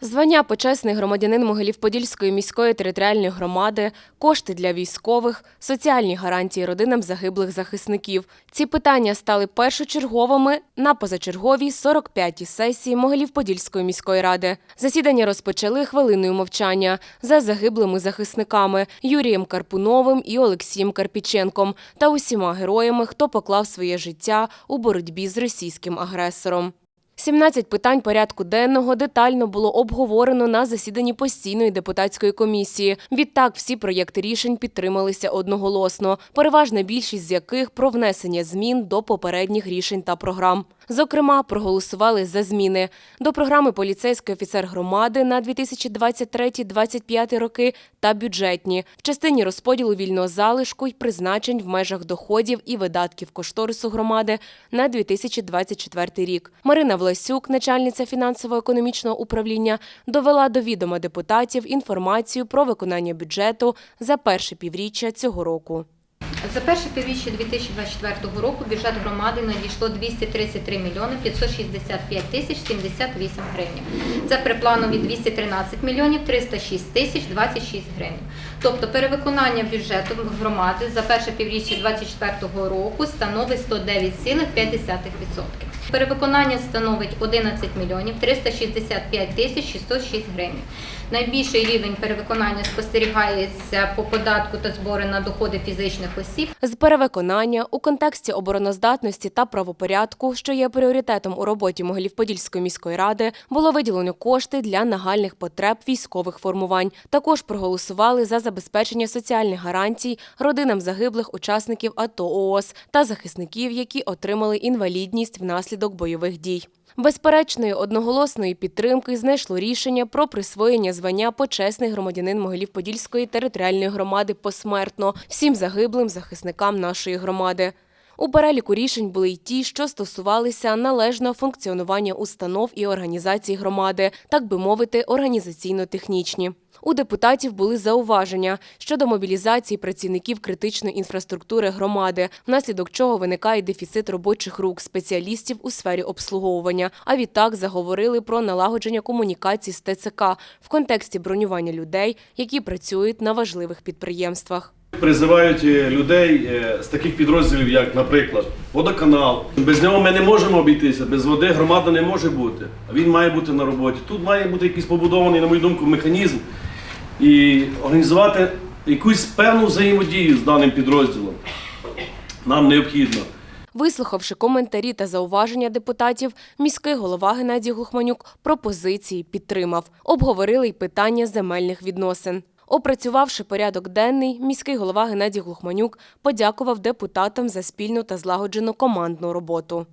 Звання почесний громадянин Могилів-Подільської міської територіальної громади, кошти для військових, соціальні гарантії родинам загиблих захисників. Ці питання стали першочерговими на позачерговій 45-й сесії Могилів-Подільської міської ради. Засідання розпочали хвилиною мовчання за загиблими захисниками Юрієм Карпуновим і Олексієм Карпіченком та усіма героями, хто поклав своє життя у боротьбі з російським агресором. 17 питань порядку денного детально було обговорено на засіданні постійної депутатської комісії. Відтак всі проєкти рішень підтрималися одноголосно, переважна більшість з яких про внесення змін до попередніх рішень та програм. Зокрема, проголосували за зміни до програми поліцейський офіцер громади на 2023-2025 роки та бюджетні в частині розподілу вільного залишку й призначень в межах доходів і видатків кошторису громади на 2024 рік. Марина Власюк, начальниця фінансово-економічного управління, довела до відома депутатів інформацію про виконання бюджету за перше півріччя цього року. За перше півріччя 2024 року бюджет громади надійшло 233 мільйони 565 тисяч 78 гривень. Це при планові 213 мільйонів 306 тисяч 26 гривень. Тобто перевиконання бюджету громади за перше півріччя 2024 року становить 109,5%. Перевиконання становить 11 мільйонів 365 тисяч 606 гривень. Найбільший рівень перевиконання спостерігається по податку та збори на доходи фізичних осіб. З перевиконання у контексті обороноздатності та правопорядку, що є пріоритетом у роботі Могилів-Подільської міської ради, було виділено кошти для нагальних потреб військових формувань. Також проголосували за забезпечення соціальних гарантій родинам загиблих учасників АТО ООС та захисників, які отримали інвалідність внаслідок бойових дій. Безперечної одноголосної підтримки знайшло рішення про присвоєння звання почесний громадянин Могилів-Подільської територіальної громади посмертно всім загиблим захисникам нашої громади. У переліку рішень були й ті, що стосувалися належного функціонування установ і організацій громади, так би мовити, організаційно-технічні. У депутатів були зауваження щодо мобілізації працівників критичної інфраструктури громади, внаслідок чого виникає дефіцит робочих рук спеціалістів у сфері обслуговування. А відтак заговорили про налагодження комунікацій з ТЦК в контексті бронювання людей, які працюють на важливих підприємствах. Призивають е, людей е, з таких підрозділів, як, наприклад, водоканал. Без нього ми не можемо обійтися, без води громада не може бути. Він має бути на роботі. Тут має бути якийсь побудований, на мою думку, механізм і організувати якусь певну взаємодію з даним підрозділом. Нам необхідно. Вислухавши коментарі та зауваження депутатів, міський голова Геннадій Глухманюк пропозиції підтримав. Обговорили й питання земельних відносин. Опрацювавши порядок денний, міський голова Геннадій Глухманюк подякував депутатам за спільну та злагоджену командну роботу.